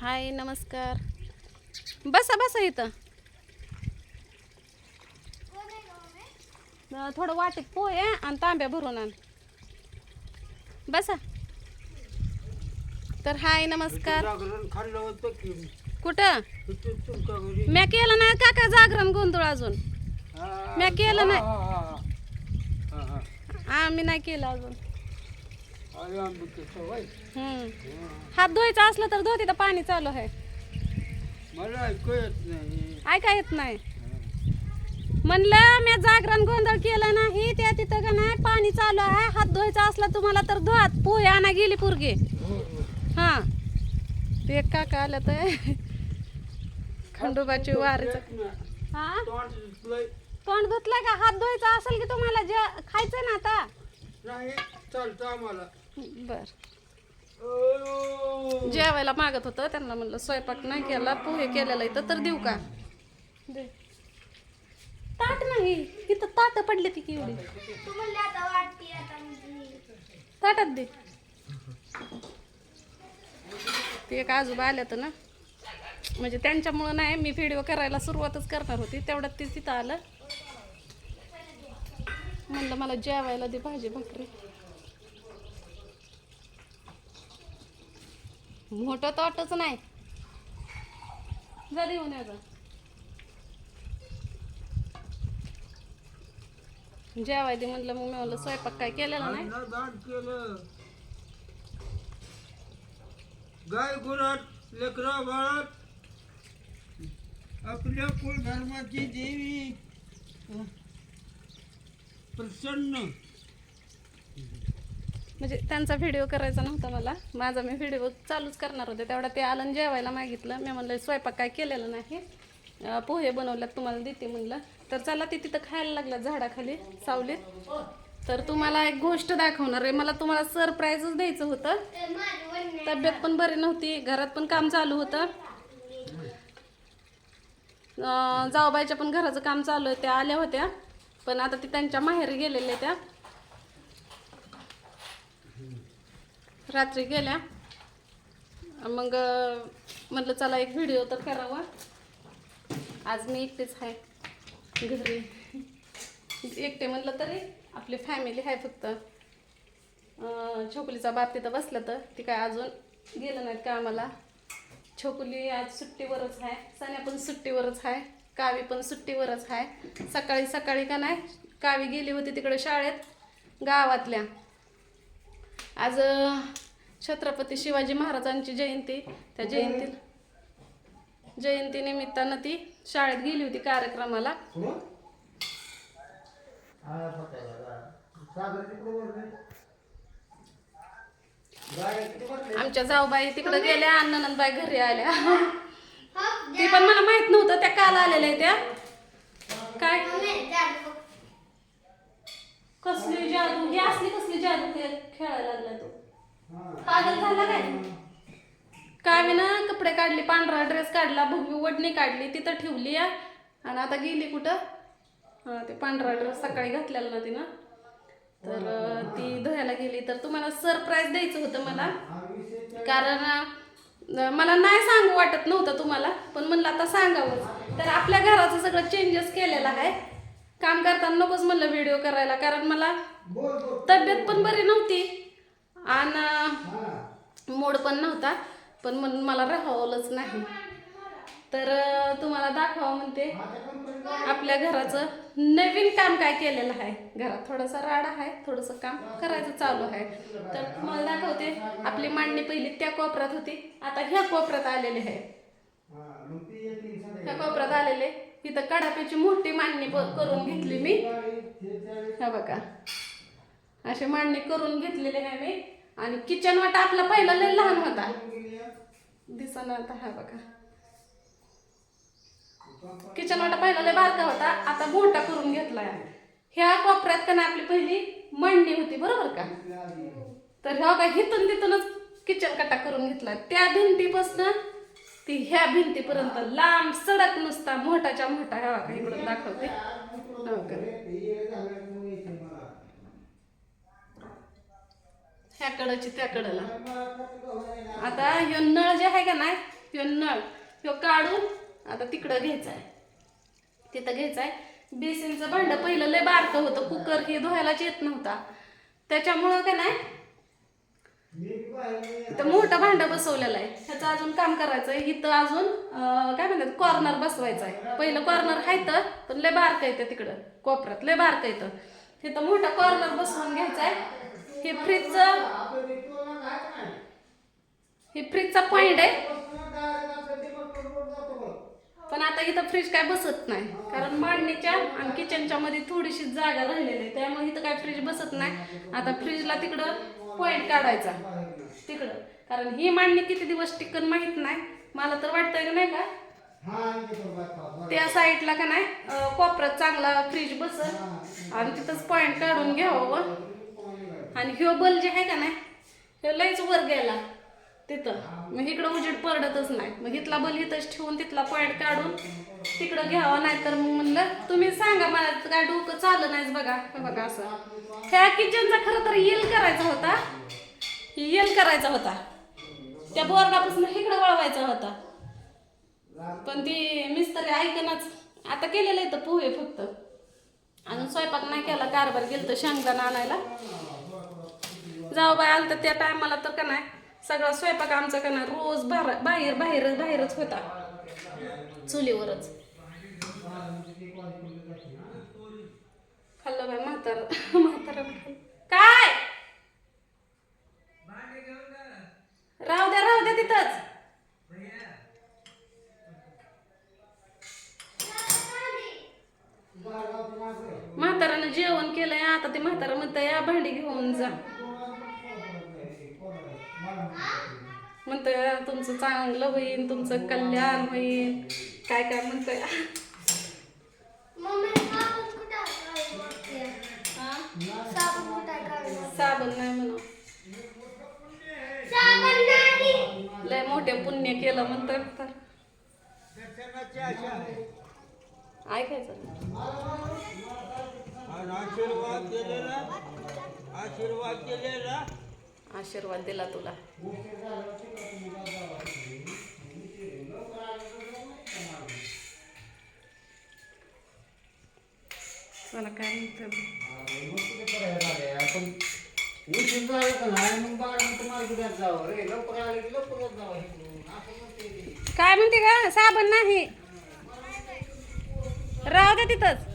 हाय नमस्कार. बसा बसा इथं. थोडं वाटीत पोहे आणि तांब्या भरून आण. बसा. तर हाय नमस्कार. कुठं? म्या केलं नाही का काय जागरण गोंधळ अजून. हा, म्या केलं नाही. आम्ही नाही केलं अजून अरे आंबिकेचं होय. हम्म. हा. हात धुवायचा असलं तर धुते तर पाणी चालू आहे. मला ऐकू येत नाही. ऐका येत नाही. म्हणलं मी जागरण गोंधळ केलं नाही त्या तिथं का नाही पाणी चालू आहे. हात धुवायचा असला तुम्हाला तर धुवात पोहे आणा गेली पोरगी. हो, ते एक काका आल्या तर खंडोबाची वारीच. हा? तोंड धुतलंय. का? हात धुवायचा असेल की तुम्हाला जे खायचं ना आता? नाही चालतं आम्हाला. बर. जेवायला मागत होतं त्यांना म्हणलं स्वयंपाक नाही केला पोहे केलेला इथं तर देऊ का? दे. ताट नाही इथं ताट पडले ती एवढी ताटात दे. ते एक आजोबा आल्या तर ना म्हणजे त्यांच्यामुळं नाही मी व्हिडिओ करायला सुरुवातच करणार होती तेवढ्यात ते तिथं आलं. म्हणलं मला जेवायला दे भाजी भाकरी. मोठं ताटच नाही. जरी होऊन या जेवाय दे म्हटलं मग मी म्हणलं स्वयंपाक काय केलेला नाही? अन्नदान केलं. गाय गुरट लेकरा बाळात आपल्या कुलधर्माची देवी. अं, प्रसन्न. म्हणजे त्यांचा व्हिडिओ करायचा नव्हता मला. माझा मी व्हिडिओ चालूच करणार होते. तेवढा ते आलं जेवायला मागितलं. मी म्हणलं स्वयंपाक काय केलेला नाही? पोहे बनवल्यात तुम्हाला देते म्हणलं. तर चला ते तिथं खायला लागला झाडाखाली सावलीत. तर तुम्हाला एक गोष्ट दाखवणार आहे. मला तुम्हाला सरप्राईजच द्यायचं होतं. तब्येत पण बरी नव्हती. घरात पण काम चालू होतं. जाऊबाईच्या पण घराचं काम चालू आहे. त्या आल्या होत्या. पण आता ती त्यांच्या माहेरी गेलेल्या त्या. रात्री गेल्या. मग म्हटलं चला एक व्हिडिओ तर करावा. आज मी एकटेच आहे. घरी. एकटे म्हटलं तरी आपली फॅमिली आहे फक्त. छोकुलीचा बाप तिथं बसलं तर ती काय अजून गेलं नाहीत कामाला. छोकुली आज सुट्टीवरच आहे. सण्या पण सुट्टीवरच आहे. कावी पण सुट्टीवरच आहे. सकाळी सकाळी का नाही कावी गेली होती तिकडे शाळेत गावातल्या. आज छत्रपती शिवाजी महाराजांची जयंती. त्या जयंती जयंती निमित्तानं ती शाळेत गेली होती कार्यक्रमाला. आमच्या जाऊबाई तिकडे गेल्या अण्णानंदबाई घरी आल्या. ती पण मला माहीत नव्हतं त्या काल आलेल्या त्या. काय? कसली जादू ही असली कसली जादू खे- खेळायला लागला तो. पागल झाला काय? काय ना कपडे काढले पांढरा ड्रेस काढला भगवी वडणी काढली तिथं ठेवली आ. आणि आता गेली कुठं? हा ते पांढरा ड्रेस सकाळी घातलेला ना तिनं. तर ती धुवायला गेली. तर तुम्हाला सरप्राईज द्यायचं होतं मला. कारण मला नाही सांगू वाटत नव्हतं तुम्हाला. पण म्हणलं आता सांगावं तर आपल्या घराचं सगळं चेंजेस केलेलं आहे. काम करताना नकोच म्हणलं व्हिडिओ करायला कारण मला तब्येत पण बरी नव्हती. आणि मूड पण नव्हता पण म्हणून मला राहावलंच नाही. तर तुम्हाला दाखवा म्हणते आपल्या घराचं नवीन काम काय केलेलं आहे? घरात थोडासा राडा आहे थोडंसं काम करायचं चालू आहे. तर तुम्हाला दाखवते आपली मांडणी पहिली त्या कोपऱ्यात होती आता ह्या कोपऱ्यात आलेली आहे. ह्या कोपऱ्यात आलेले इथं कडाप्याची मोठी मांडणी करून घेतली मी. हा बघा. अशी मांडणी करून घेतलेली आहे मी. आणि किचन वाटा आपला पहिला लय लहान होता. दिसणार आता हा बघा. किचन वाटा पहिला लय बारका होता. आता मोठा करून घेतलाय ह्या कोपऱ्यात का नाही आपली पहिली मांडणी होती बरोबर का? तर ह्या का हिथून तिथूनच किचन कटा करून घेतला. त्या भिंतीपासून ती ह्या भिंतीपर्यंत लांब सडक नुसता मोठाच्या मोठा ह्या का इकडून दाखवते. ह्याकडची त्याकडला आता ह्यो नळ जे आहे का नाही ह्यो नळ ह्यो काढून आता तिकडं घ्यायचा आहे तिथं घ्यायचं आहे बेसिनचं भांडं पहिलं लय बारकं होतं. कुकर हे धुवायलाच येत नव्हता. त्याच्यामुळं का नाही इथं मोठं भांडं बसवलेलं आहे. ह्याचं अजून काम करायचं आहे इथं अजून काय म्हणतात कॉर्नर बसवायचं आहे पहिलं कॉर्नर आहे तर पण लय बारकं येतं तिकडं कोपऱ्यात. लय बारकं येतं तिथं मोठं कॉर्नर बसवून घ्यायचं आहे हे फ्रीजचं हे फ्रीजचा पॉइंट आहे. पण आता इथं फ्रीज काय बसत नाही. कारण मांडणीच्या आणि किचनच्या मध्ये थोडीशी जागा राहिलेली आहे. त्यामुळे इथं काय फ्रीज बसत नाही. आता फ्रीजला तिकडं पॉइंट काढायचा. तिकडं. कारण ही मांडणी किती दिवस टिकन माहीत नाही. मला तर वाटतंय का नाही का? त्या साईडला का नाही कोपऱ्यात चांगला फ्रीज बसत आणि तिथंच पॉइंट काढून घ्यावं आणि ह्यो बल जे आहे का नाही ह्यो लयच वर गेला. तिथं. मग इकडं उजेड पडतच नाही. मग इथला बल इथंच ठेवून तिथला पॉइंट काढून तिकडं घ्यावा नाही तर मग म्हणलं तुम्ही सांगा मला काय डोकं चाललं नाहीच बघा. हे बघा असं. ह्या किचनचा खरं तर येल करायचा होता. येल करायचा होता. त्या बोर्डापासून इकडं वळवायचा होता. पण ती मिस्त्री ऐकनाच आता केलेलं आहे तर पोहे फक्त. अजून स्वयंपाक नाही केला कारभार गेलं तर शेंगदाणा आणायला. जाऊ बाय आलं तर त्या टायमाला तर का नाही सगळा स्वयंपाक आमचा का नाही रोज बाहेर बाहेर बाहेरच बाहेरच होता. चुलीवरच. खाल्लं बाय म्हातार म्हातारा काय? राहू द्या राहू द्या तिथंच. म्हातारानं जेवण केलंय आता ते म्हातारा म्हणतं या भांडी घेऊन जा. म्हणतोय तुमचं चांगलं होईल तुमचं कल्याण होईल काय काय म्हणतोय? केलं म्हणतोय तर. ऐकायचं आशीर्वाद दिला तुला. चला काय म्हणतोय काय म्हणते का साबण नाही राहू दे तिथंच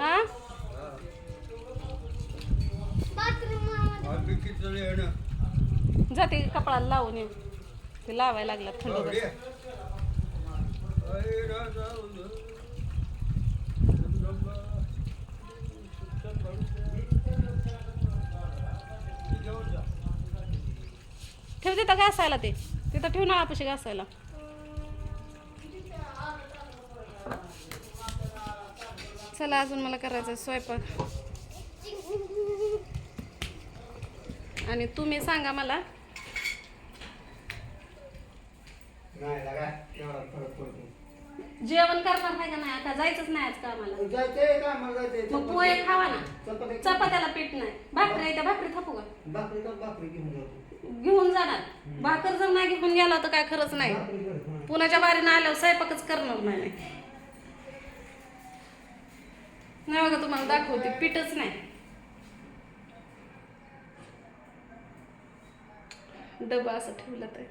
हा जाते कपडाला लावून ये ते लावायला लागला थंड बापरे. बस. अरे राजा उल. घेऊन जा. ठेव तिथं घासायला ते तिथं ठेव ना आपशी घासायला. चला अजून मला करायचं आहे स्वयंपाक. आणि तुम्ही सांगा मला. नाही जेवण करणार आहे का नाही? आता जायचंच नाही आज कामाला. जायचंय का? मला जायचंय. मग पोहे खावा ना. चपाती चपात्याला पीठ नाही. भाकरी आहे त्या भाकरी थापू का? भाकरी का? भाकरी घेऊन जातो घेऊन जाणार. भाकर जर नाही घेऊन गेला तर काय खरंच नाही. भाकरी कर, हा. पुण्याच्या बारीनं आल्यावर स्वयंपाकच करणार नाही. नाही बघा तुम्हाला दाखवते. पीठच नाही. डबा असं ठेवलं तर.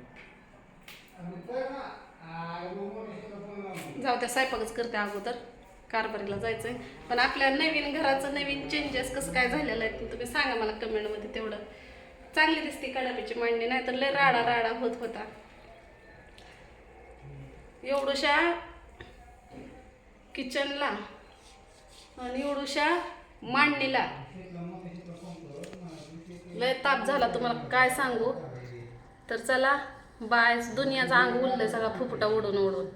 जाऊ त्या स्वयंपाकच करते अगोदर. कारभारीला जायचंय. पण आपल्या नवीन घराचं नवीन चेंजेस कसं काय झालेलं आहे तुम्ही सांगा मला कमेंटमध्ये तेवढं. चांगली दिसते कडापीची मांडणी नाही तर लय राडा राडा होत होता. एवढूशा किचनला आणि एवढूशा मांडणीला लय ताप झाला. तुम्हाला काय सांगू? तर चला बाय. दुनियाचा अंग उरलं सगळा फुफुटा उडून उडून